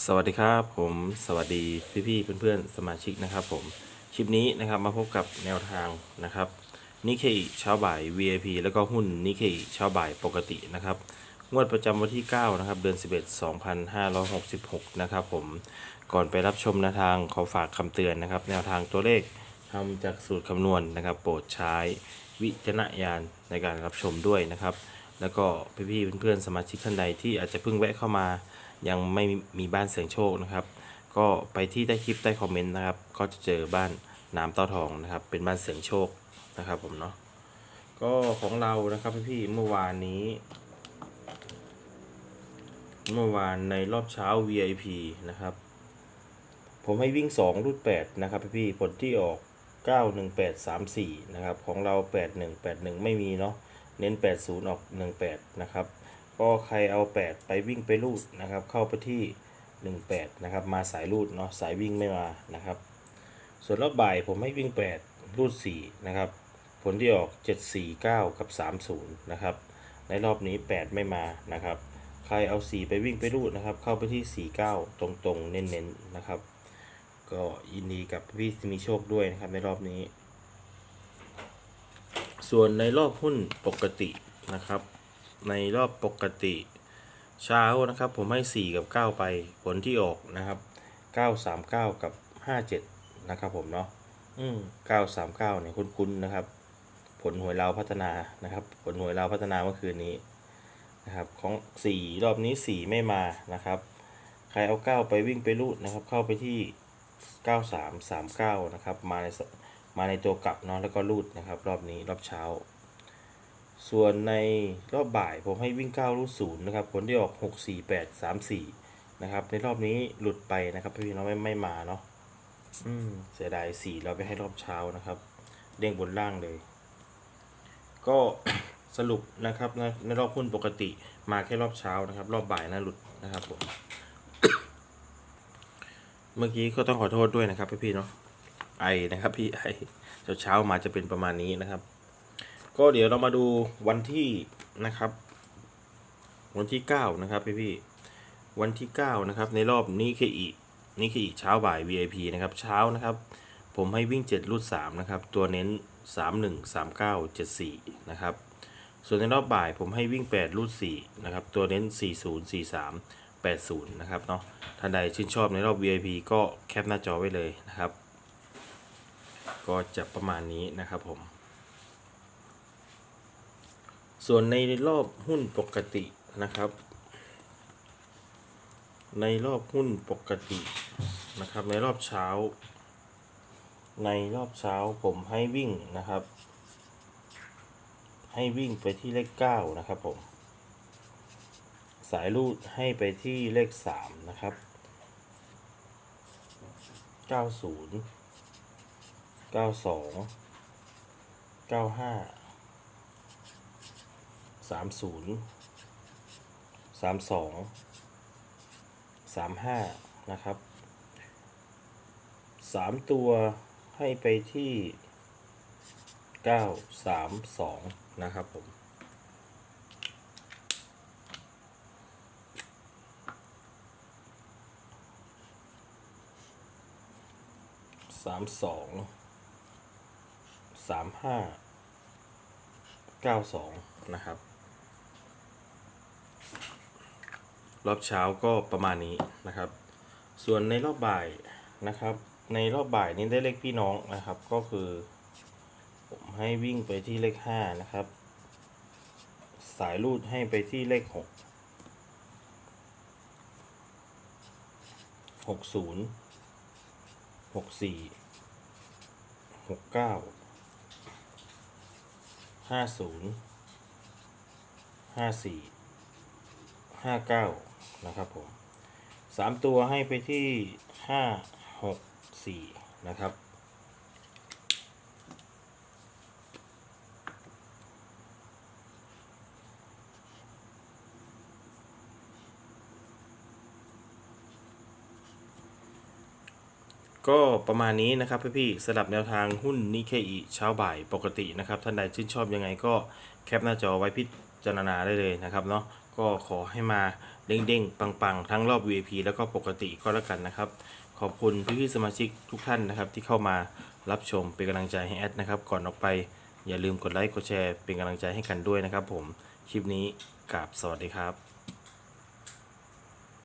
สวัสดีครับผมสวัสดีพี่ๆเพื่อนๆสมาชิกนะครับผมคลิปนี้นะครับมาพบกับแนวทางนะครับนิเคอิเช้าบ่าย VIP แล้วก็หุ้นนิเคอิเช้าบ่ายปกตินะครับงวดประจำวันที่ 9 นะครับ เดือน 11 2566 นะครับผมก่อนไปรับชมแนวทางขอฝากคำเตือนนะครับ แนวทางตัวเลขทำจากสูตรคำนวณนะครับ โปรดใช้วิจารณญาณในการรับชมด้วยนะครับ แล้วก็พี่ๆเพื่อนๆสมาชิกท่านใดที่อาจจะเพิ่งแวะเข้ามา ยังไม่มีบ้านเสียงโชคนะครับ ก็ไปที่ใต้คลิปใต้คอมเมนต์นะครับ ก็จะเจอบ้านน้ำเต้าทองนะครับ เป็นบ้านเสียงโชคนะครับผมเนาะก็ของเรานะครับพี่ๆเมื่อวานนี้ เมื่อวานในรอบเช้า VIP นะครับ ผมให้วิ่ง 2รูด8นะครับพี่ๆผลที่ออก 91834 นะครับ ของเรา 8181 ไม่มีเนาะเน้น 80 ออก 18 นะครับ ก็ใครเอา 8 ไปวิ่งไปรูดนะครับ เข้าไปที่ 18 นะครับ มาสายรูดเนาะสายวิ่งไม่มานะครับ ส่วนรอบบ่ายผมให้วิ่ง 8 รูด 4 นะครับ ผลที่ออก 749 กับ 30 นะครับ ในรอบนี้ 8 ไม่มานะครับ ใครเอา 4 ไปวิ่งไปรูดนะครับ เข้าไปที่ 49 ตรงๆ เน้นๆนะครับ ก็ยินดีกับพี่ที่มีโชคด้วยนะครับในรอบนี้ ส่วนในรอบหุ้นปกตินะครับ ในรอบปกติเช้านะครับ ผมให้ 4 กับ 9 ไปผลที่ออกนะครับ 939 กับ 57 นะครับผมเนาะอืม939เนี่ยคุ้นๆนะครับ ผลหวยเราวพัฒนานะครับ ผลหวยเราวพัฒนาเมื่อคืนนี้นะครับของ 4 รอบนี้ 4 ไม่มานะครับ ใครเอา 9 ไปวิ่งไปรูดนะครับ เข้าไปที่ 9339 นะครับ มาในมาในตัวกลับเนาะแล้วก็รูดนะครับ รอบนี้รอบเช้า ส่วนในรอบบ่ายผมให้วิ่ง9รูดศูนย์นะครับผลที่ออก 6 4 8 3 4 นะครับ ในรอบนี้หลุดไปนะครับพี่น้องไม่ไม่มาเนาะอืมเสียดาย4เราไปให้รอบเช้านะครับ เด้งบนล่างเลย ก็สรุปนะครับในในรอบหุ้นปกติมาแค่รอบเช้านะครับ รอบบ่ายนะหลุดนะครับผมเมื่อกี้ก็ต้องขอโทษด้วยนะครับพี่ๆเนาะไอนะครับพี่ไอเช้าเช้ามาจะเป็นประมาณนี้นะครับ ก็เดี๋ยวเรามาดูวันที่นะครับ วันที่เก้านะครับพี่พี่วันที่เก้านะครับ ในรอบนี้คืออีกนี่คืออีกเช้าบ่าย VIP นะครับเช้านะครับ ผมให้วิ่ง 7 รูด3นะครับ ตัวเน้น 3 1 3 9 7 4 นะครับ ส่วนในรอบบ่ายผมให้วิ่ง 8 รูด4นะครับ ตัวเน้น 40 43 80 นะครับเนาะท่านใดชื่นชอบในรอบ VIP ก็แคปหน้าจอไว้เลยนะครับ ก็จะประมาณนี้นะครับผม ส่วนในรอบหุ้นปกตินะครับ ในรอบหุ้นปกตินะครับ ในรอบเช้า ในรอบเช้าผมให้วิ่งนะครับ ให้วิ่งไปที่เลขเก้านะครับผมสายรูดให้ไปที่เลขสามนะครับเก้าศูนย์เก้าสองเก้าห้า สามศูนย์สามสองสามห้านะครับสามตัวให้ไปที่เก้าสามสองนะครับผมสามสองสามห้า92นะครับ รอบเช้าก็ประมาณนี้นะครับ ส่วนในรอบบ่ายนะครับ ในรอบบ่ายนี้ได้เลขพี่น้องนะครับ ก็คือ ผมให้วิ่งไปที่เลข5นะครับ สายรูดให้ไปที่เลข6 60 64 69ห้าศูนย์ห้าสี่ห้าเก้า นะครับผมสามตัวให้ไปที่ห้าหกสี่นะครับ ก็ประมาณนี้นะครับพี่ๆสลับแนวทางหุ้นนิเคอิเช้าบ่ายปกตินะครับ ท่านใดชื่นชอบยังไงก็แคปหน้าจอไว้พิจารณาได้เลยนะครับเนาะ ก็ขอให้มาเด้งๆ ปังๆ ทั้งรอบ VIP แล้วก็ปกติก็แล้วกันนะครับ ขอบคุณพี่ๆสมาชิกทุกท่านนะครับ ที่เข้ามารับชมเป็นกำลังใจให้แอดนะครับ ก่อนออกไปอย่าลืมกดไลค์กดแชร์เป็นกำลังใจให้กันด้วยนะครับ ผมคลิปนี้กราบสวัสดีครับ